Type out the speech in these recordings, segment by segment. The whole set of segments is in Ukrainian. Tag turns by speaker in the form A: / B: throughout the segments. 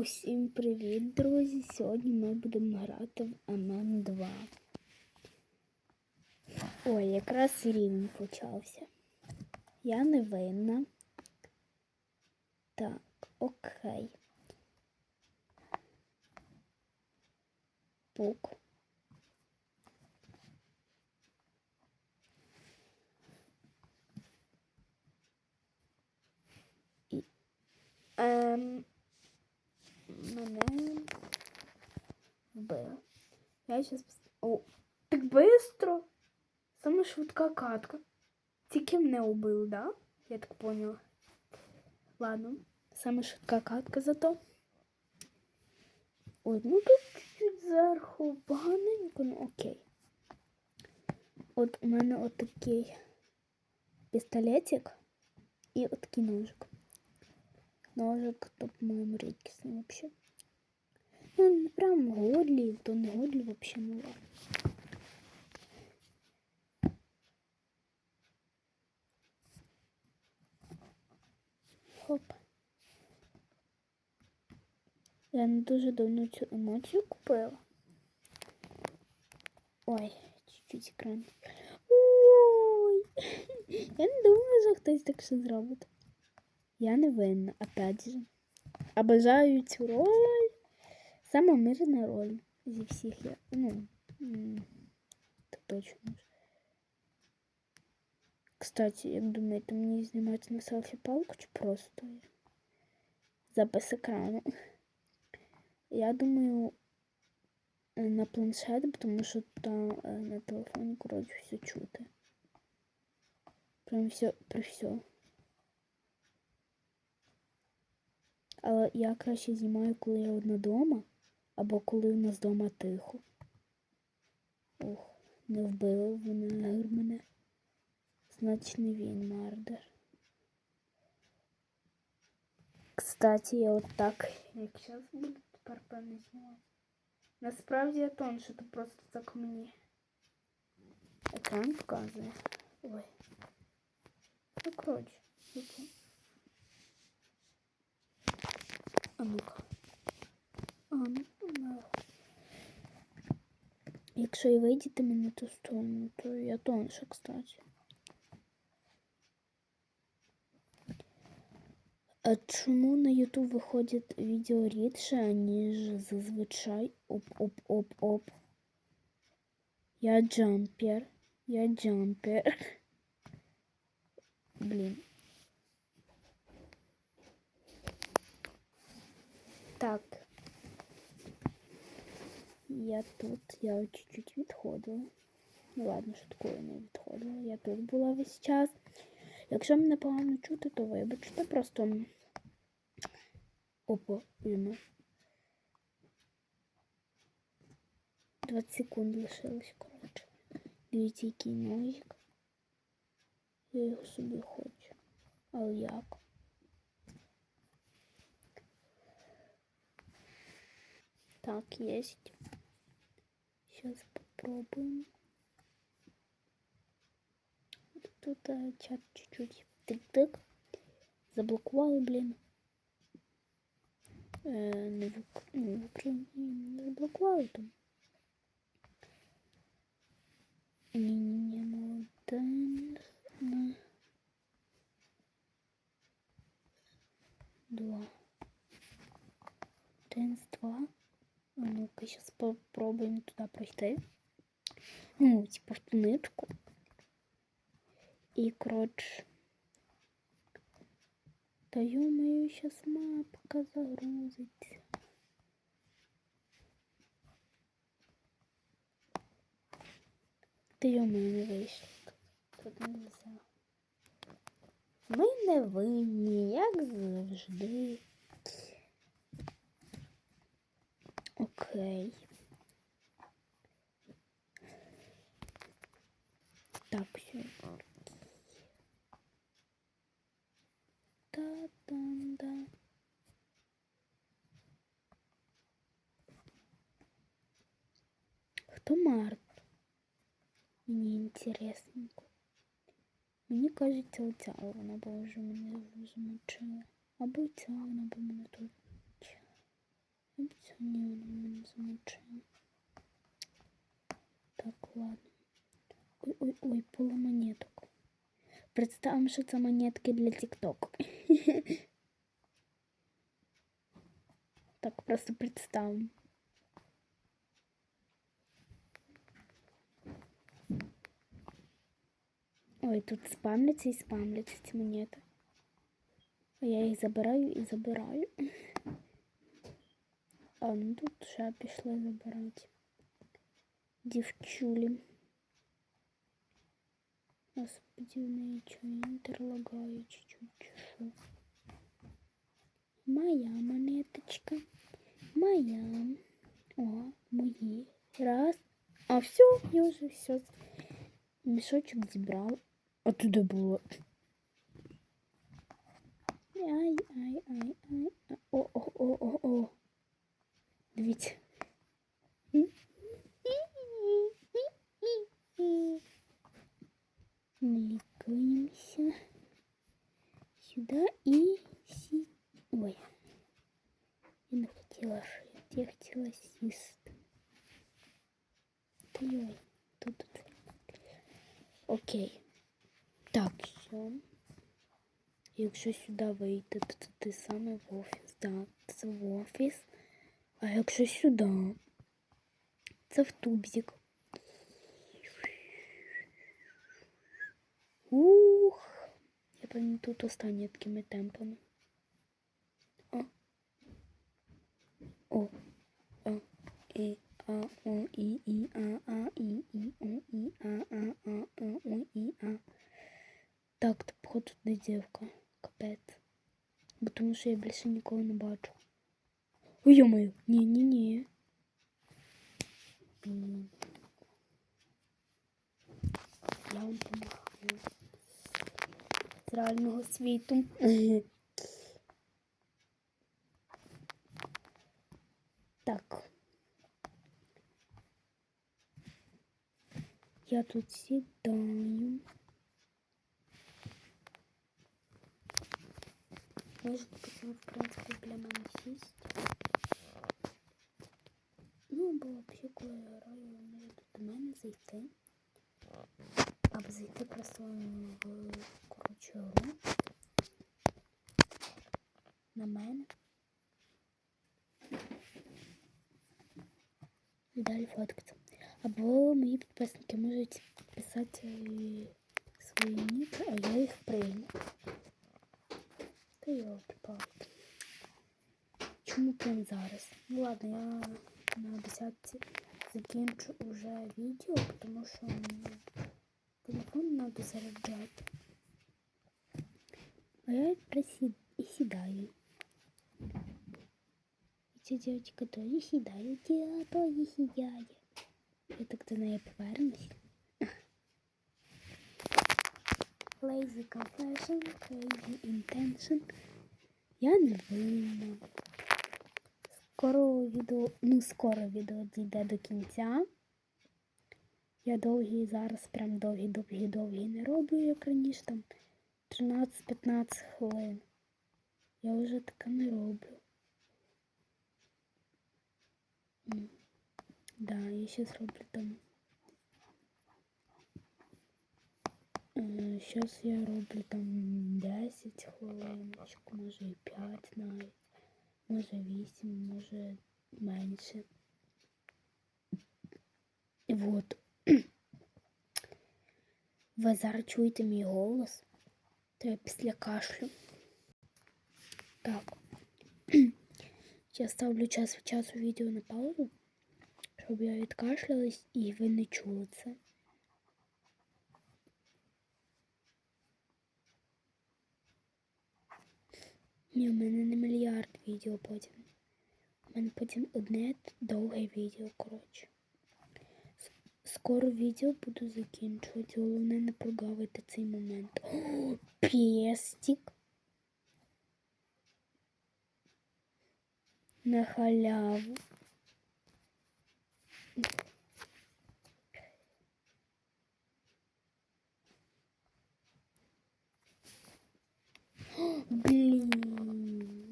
A: Усім привіт, друзі! Сьогодні ми будемо грати в ММ2. Ой, якраз рівень почався. Я не винна. Так, окей. Пук. І, ем, мене вбили. Я сейчас... О, так быстро! Саме швидка катка. Тільки мене убили, да? Я так поняла. Ладно, саме швидка катка зато. Ой, ну тут чуть-чуть зверху ну окей. От у мене от такий пістолетик і от такий ножик. Ножик, то, по-моєму, рідкісний вообще. Ну, прям годлі, то не годлі вообще ну ладно. Хоп. Я не дуже давно цю емоцію купила. Ой, чуть-чуть екран. Ой! Я не думала, що хтось так ще зробить. Я не винна, опять же. А бажаю цю роль. Сама мирна роль зі всіх я. Ну, це точно. Кстати, як думаєте, мені знімати на селфі палку чи просто запис екрану? Я думаю е, на планшет, тому що там е, на телефоні, коротше, все чути. Прям все при все. Але я краще знімаю, коли я одна дома, або коли в нас вдома тихо. Ох, не вбили вони мене. Значить, не він мардер. Кстати, я от так, як зараз буду тепер певно знімати. Насправді я тон, що це просто так мені екран показує. Ой. Ну, коротше. А ну-ка. А, ну, ну. Якщо і вийдете мені на ту сторону, то я тонша, кстати. А чому на YouTube виходять відео рідше, ніж зазвичай? Оп-оп-оп-оп. Я джампер. Я джампер. Блін. Так. Я тут, я чуть-чуть відходила. Ну ладно, шуткою не відходила. Я тут була весь час. Якщо мене погано чути, то вибачте, просто опа, блін. 20 секунд лишилось, коротше. Дивіться, який ножик. Я його собі хочу. Але як? Так, есть. Сейчас попробуем. Тут а, чат чуть-чуть тик-тик. Заблокували, блін. Е, не в, ну, в не заблокували там. Ну один на два. Один два. А ну-ка, сейчас попробуем туда пройти. Ну, типа в ту нитку. И, короче, да ё-моё, сейчас мапка загрузится. Та ё-моё, не вийшло. Тут нельзя. Ми не винні, як завжди. Окей. Так, все. Та-дам-да. Хто Март? Мені інтересненько. Мені кажеться, оця вона б вже мене змучила. Або ця вона б мене тут. Ні, вона мене. Так, ладно. Ой, ой, ой, поле монеток. Представимо, що це монетки для TikTok. Так, просто представимо. Ой, тут спамляться і спамляться ці монети. Я їх забираю і забираю. А, ну тут ще пішли забирати. Дівчулі. Господи, в неї чого інтерлагає чуть-чуть чи що. Моя монеточка. Моя. О, мої. Раз. А все, я вже все. Мішочок зібрав. А туди було. Тут. Окей. Так, все. Якщо сюди вийти, то ти саме в офіс. Так, це в офіс. А якщо сюди, це в тубзик. Ух. Я певно тут останні такими темпами. О. О. О. І. А, О, І, І, А, А, І, І, О, І, А, А, А, О, О, І, А. Так, то походу не дівка. Капець. Бо тому що я більше нікого не бачу. Ой, йомаю. Ні, ні, ні. Я вам помагаю. З реального світу. Так. Я тут сідаю. Можете потім, в принципі, біля мене сісти. Ну, було б ще коли може тут до мене зайти. Або зайти просто в коротше гру. На мене. Далі фоткатися. Або мої підписники можуть писати свої ніки, а я їх прийму. Та йолки палки Чому прям зараз? Ну ладно, я на десятці закінчу уже відео, тому що мені телефон треба заряджати. А я присід... і сідаю. І ця дівчинка теж сідає, діла теж сідає. Я так до неї повернусь. Lazy confession, crazy intention. Я не винна. Скоро відео, ну скоро відео дійде до кінця. Я довгі зараз прям довгі-довгі-довгі не роблю, як раніше там 13-15 хвилин. Я вже таке не роблю. М. Да, я ще зроблю там. Зараз я роблю там 10 хвилиночок, може і 5 навіть, може 8, може менше. І от. Ви зараз чуєте мій голос? То я після кашлю. Так. Я ставлю час від часу відео на паузу, Щоб я відкашлялась і ви не чули це. Ні, у мене не мільярд відео потім. У мене потім одне довге відео, коротше. Скоро відео буду закінчувати. Головне не прогавити цей момент. О, пестик. На халяву. Блін.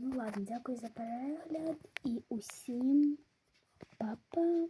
A: Ну ладно, дякую за перегляд і усім па-па.